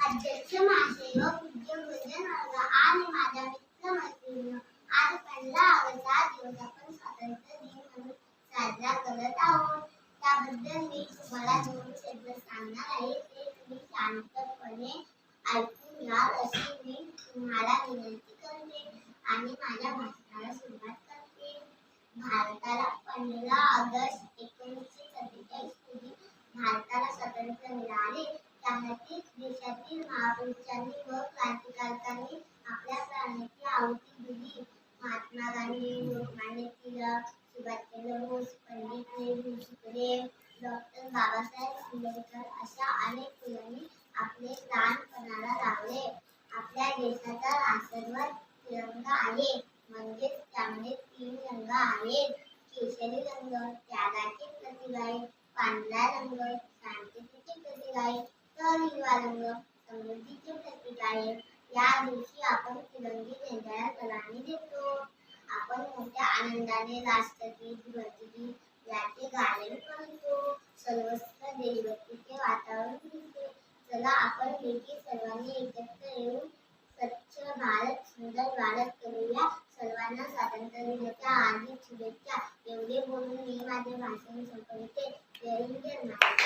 अध्यक्ष महाशय व पूज्य आणि माझ्या आज दिवस आपण स्वातंत्र्य दिन म्हणून साजरा करत आहोत. त्याबद्दल मी तुम्हाला दोन शब्द सांगणार आहे. ते तुम्ही शांतपणे ऐकून घ्याल अशी मी तुम्हाला विनंती करते आणि माझ्या भाषणाला सुरुवात करते. भारताला पंधरा ऑगस्ट स्वातंत्र्य मिळाले. त्यासाठी देशातील महापुरुषांनी व क्रांतिकारकांनी आपल्या प्राण्याची आहुती दिली. महात्मा गांधी लोकमान्य टिळक सुभाषचंद्र बोस पंडित नेहरू सुखदेव डॉक्टर बाबासाहेब आंबेडकर अशा अनेक मुलांनी आपले प्राणपणाला लावले आपल्या देशाचा आशीर्वाद तिरंगा आहे. म्हणजेच त्यामध्ये तीन रंग आहेत. केशरी रंग त्यागाचे प्रतीक आहे. पांढरा रंग शांततेचे प्रतीक आहे तर हिरवा रंग समृद्धीचे प्रतीक आहे. या दिवशी आपण तिरंगी झेंड्याला सलामी देतो. आपण मोठ्या आनंदाने राष्ट्रगीत ध्वजगीत याचे गायन करतो. सर्वस्व देशभक्तीचे वातावरण दिसते चला आपण देखील सर्वांनी एकत्र येऊन स्वच्छ भारत सुंदर भारत करूया. सर्वांना स्वातंत्र्य दिनाच्या हार्दिक शुभेच्छा. एवढे बोलून मी माझे भाषण संपवते. Dậy đi!